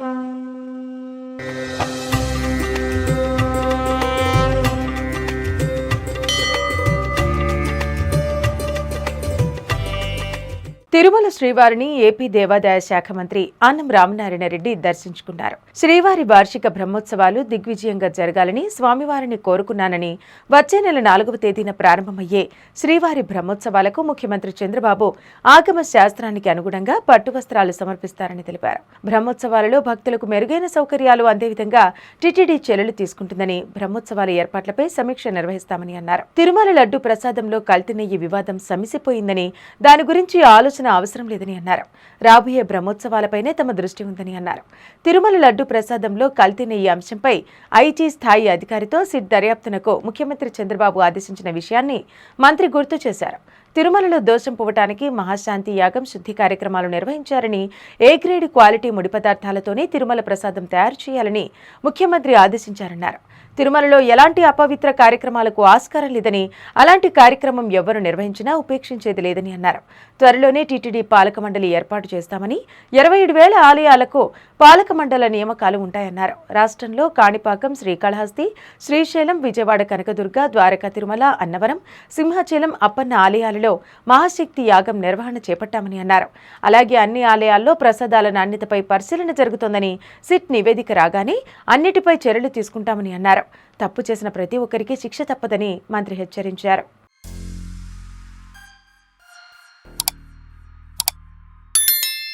Música Tirumala శ్రీవారిని AP దేవాదాయ శాఖ మంత్రి అన్నం రామనారాయణ రెడ్డి దర్శించుకున్నారు. శ్రీవారి వార్షిక బ్రహ్మోత్సవాలు దిగ్విజయంగా జరగాలని స్వామివారిని కోరుకున్నానని వచ్చే నెల నాలుగవ తేదీన ప్రారంభమయ్యే శ్రీవారి బ్రహ్మోత్సవాలకు ముఖ్యమంత్రి చంద్రబాబు ఆగమ శాస్త్రానికి అనుగుణంగా పట్టు వస్త్రాలు సమర్పిస్తారని తెలిపారు. బ్రహ్మోత్సవాలలో భక్తులకు మెరుగైన సౌకర్యాలు అందే విధంగా టీటీడీ చర్యలు తీసుకుంటుందని బ్రహ్మోత్సవాల ఏర్పాట్లపై సమీక్ష నిర్వహిస్తామని అన్నారు. తిరుమల లడ్డు ప్రసాదంలో కల్తీ నెయ్యి వివాదం సమిసిపోయిందని దాని గురించి ఆలోచన అవసరం లేదని అన్నారు. రాబోయే బ్రహ్మోత్సవాలపైనే తమ దృష్టి ఉందని అన్నారు. తిరుమల లడ్డు ప్రసాదంలో కల్తీ ఈ అంశంపై ఐటీ స్థాయి అధికారితో సిట్ దర్యాప్తునకు ముఖ్యమంత్రి చంద్రబాబు ఆదేశించిన విషయాన్ని మంత్రి గుర్తు చేశారు. తిరుమలలో దోషం పోవటానికి మహాశాంతి యాగం శుద్ధి కార్యక్రమాలు నిర్వహించారని ఏ గ్రేడ్ క్వాలిటీ ముడి పదార్థాలతోనే తిరుమల ప్రసాదం తయారు చేయాలని ముఖ్యమంత్రి ఆదేశించారన్నారు. తిరుమలలో ఎలాంటి అపవిత్ర కార్యక్రమాలకు ఆస్కారం లేదని అలాంటి కార్యక్రమం ఎవ్వరు నిర్వహించినా ఉపేక్షించేది లేదని అన్నారు. త్వరలోనే టీటీడీ పాలక మండలి ఏర్పాటు చేస్తామని ఇరవై ఏడు వేల ఆలయాలకు పాలక మండల నియామకాలు ఉంటాయన్నారు. రాష్ట్రంలో కాణిపాకం శ్రీకాళహస్తి శ్రీశైలం విజయవాడ కనకదుర్గ ద్వారకా తిరుమల అన్నవరం సింహాచలం అప్పన్న ఆలయాలలో మహాశక్తి యాగం నిర్వహణ చేపట్టామని అన్నారు. అలాగే అన్ని ఆలయాల్లో ప్రసాదాల నాణ్యతపై పరిశీలన జరుగుతోందని సిట్ నివేదిక రాగానే అన్నిటిపై చర్యలు తీసుకుంటామని అన్నారు. తప్పు చేసిన ప్రతి ఒక్కరికి శిక్ష తప్పదని మంత్రి హెచ్చరించారు.